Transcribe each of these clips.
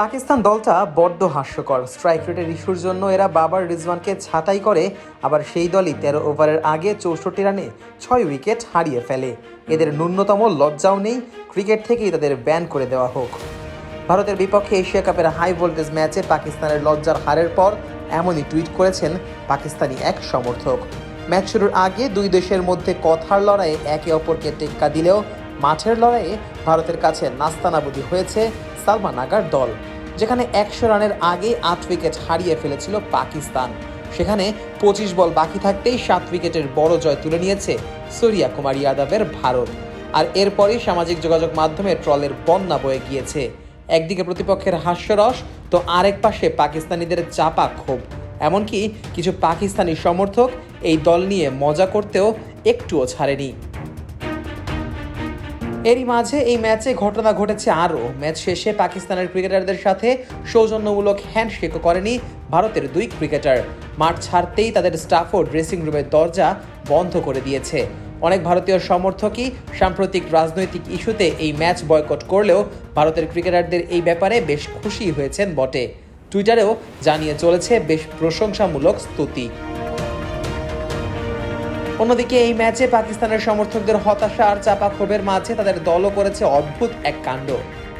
পাকিস্তান দলটা বড্ড হাস্যকর। স্ট্রাইক রেটের ইস্যুর জন্য এরা বাবার রিজওয়ানকে ছাঁটাই করে, আবার সেই দলই তেরো ওভারের আগে চৌষট্টি রানে ছয় উইকেট হারিয়ে ফেলে। এদের ন্যূনতম লজ্জাও নেই, ক্রিকেট থেকেই তাদের ব্যান করে দেওয়া হোক। ভারতের বিপক্ষে এশিয়া কাপের হাই ভোল্টেজ ম্যাচে পাকিস্তানের লজ্জার হারের পর এমনই টুইট করেছেন পাকিস্তানি এক সমর্থক। ম্যাচ শুরুর আগে দুই দেশের মধ্যে কথার লড়াইয়ে একে অপরকে টেক্কা দিলেও মাঠের লড়াইয়ে ভারতের কাছে নাস্তানাবুদি হয়েছে সালমান আগার দল, যেখানে একশো রানের আগে আট উইকেট হারিয়ে ফেলেছিল পাকিস্তান। সেখানে পঁচিশ বল বাকি থাকতেই সাত উইকেটের বড় জয় তুলে নিয়েছে সূর্যা কুমার যাদবের ভারত। আর এরপরই সামাজিক যোগাযোগ মাধ্যমে ট্রলের বন্যা বয়ে গিয়েছে। একদিকে প্রতিপক্ষের হাস্যরস তো আরেক পাশে পাকিস্তানিদের চাপা ক্ষোভ। এমনকি কিছু পাকিস্তানি সমর্থক এই দল নিয়ে মজা করতেও একটুও ছাড়েনি। এরই মাঝে এই ম্যাচে ঘটনা ঘটেছে আরও। ম্যাচ শেষে পাকিস্তানের ক্রিকেটারদের সাথে সৌজন্যমূলক হ্যান্ডশেকও করেনি ভারতের দুই ক্রিকেটার। মাঠ ছাড়তেই তাদের স্টাফও ড্রেসিং রুমের দরজা বন্ধ করে দিয়েছে। অনেক ভারতীয় সমর্থকই সাম্প্রতিক রাজনৈতিক ইস্যুতে এই ম্যাচ বয়কট করলেও ভারতের ক্রিকেটারদের এই ব্যাপারে বেশ খুশি হয়েছেন বটে। টুইটারেও জানিয়ে চলেছে, বেশ প্রশংসামূলক স্তুতি। অন্যদিকে এই ম্যাচে পাকিস্তানের সমর্থকদের হতাশা আর চাপা ক্ষোভের মাঝে তাদের দলও করেছে অদ্ভুত এক কাণ্ড।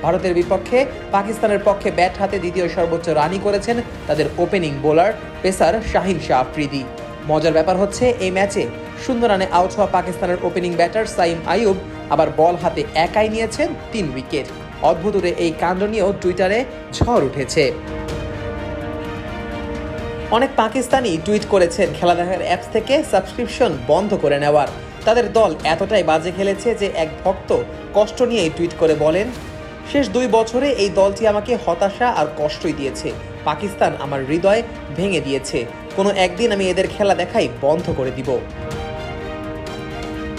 ভারতের বিপক্ষে পাকিস্তানের পক্ষে ব্যাট হাতে দ্বিতীয় সর্বোচ্চ রানই করেছেন তাদের opening bowler pacer Shaheen Shah Afridi. মজার ব্যাপার হচ্ছে, এই ম্যাচে শূন্য রানে আউট হওয়া পাকিস্তানের ওপেনিং ব্যাটার সাইম আইয়ুব আবার বল হাতে একাই নিয়েছেন তিন উইকেট। অদ্ভুতরে এই কাণ্ড নিয়েও টুইটারে ঝড় উঠেছে। অনেক পাকিস্তানি টুইট করেছেন খেলা দেখার অ্যাপস থেকে সাবস্ক্রিপশন বন্ধ করে নেওয়ার। তাদের দল এতটাই বাজে খেলেছে যে এক ভক্ত কষ্ট নিয়েই টুইট করে বলেন, শেষ দুই বছরে এই দলটি আমাকে হতাশা আর কষ্টই দিয়েছে। পাকিস্তান আমার হৃদয় ভেঙে দিয়েছে। কোনো একদিন আমি এদের খেলা দেখাই বন্ধ করে দিব।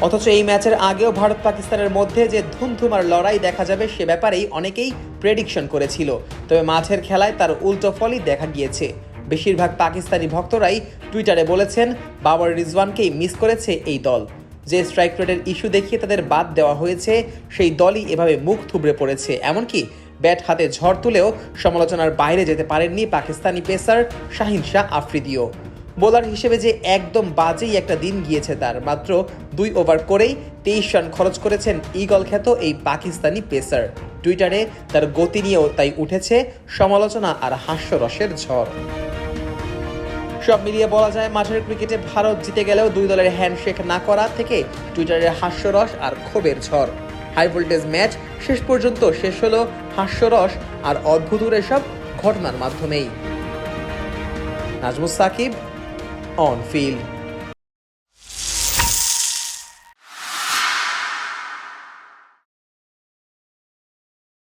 অথচ এই ম্যাচের আগেও ভারত পাকিস্তানের মধ্যে যে ধুমধুমার লড়াই দেখা যাবে সে ব্যাপারেই অনেকেই প্রেডিকশন করেছিল। তবে মাঠের খেলায় তার উল্টো ফলই দেখা গিয়েছে। বেশিরভাগ পাকিস্তানি ভক্তরাই টুইটারে বলেছেন, বাবর রিজওয়ানকেই মিস করেছে এই দল। যে স্ট্রাইক রেটের ইস্যু দেখিয়ে তাদের বাদ দেওয়া হয়েছে, সেই দলই এভাবে মুখ থুবড়ে পড়েছে। এমনকি ব্যাট হাতে ঝড় তুলেও সমালোচনার বাইরে যেতে পারেননি পাকিস্তানি পেসার শাহিন শাহ আফ্রিদিও। বোলার হিসেবে যে একদম বাজেই একটা দিন গিয়েছে তার, মাত্র দুই ওভার করেই তেইশ রান খরচ করেছেন ইগল খ্যাত এই পাকিস্তানি পেসার। টুইটারে তার গতি নিয়েও তাই উঠেছে সমালোচনা আর হাস্যরসের ঝড়। সব মিলিয়ে বলা যায় মাঠের ক্রিকেটে ভারত জিতে গেলেও দুই দলের হ্যান্ডশেক না করা থেকে টুইটারের হাস্যরস আর ক্ষোভের ঝড়। হাই ভোল্টেজ ম্যাচ শেষ পর্যন্ত শেষ হলো হাস্যরস আর অদ্ভুত এসব ঘটনার মাধ্যমেই। Najmus Shakib on field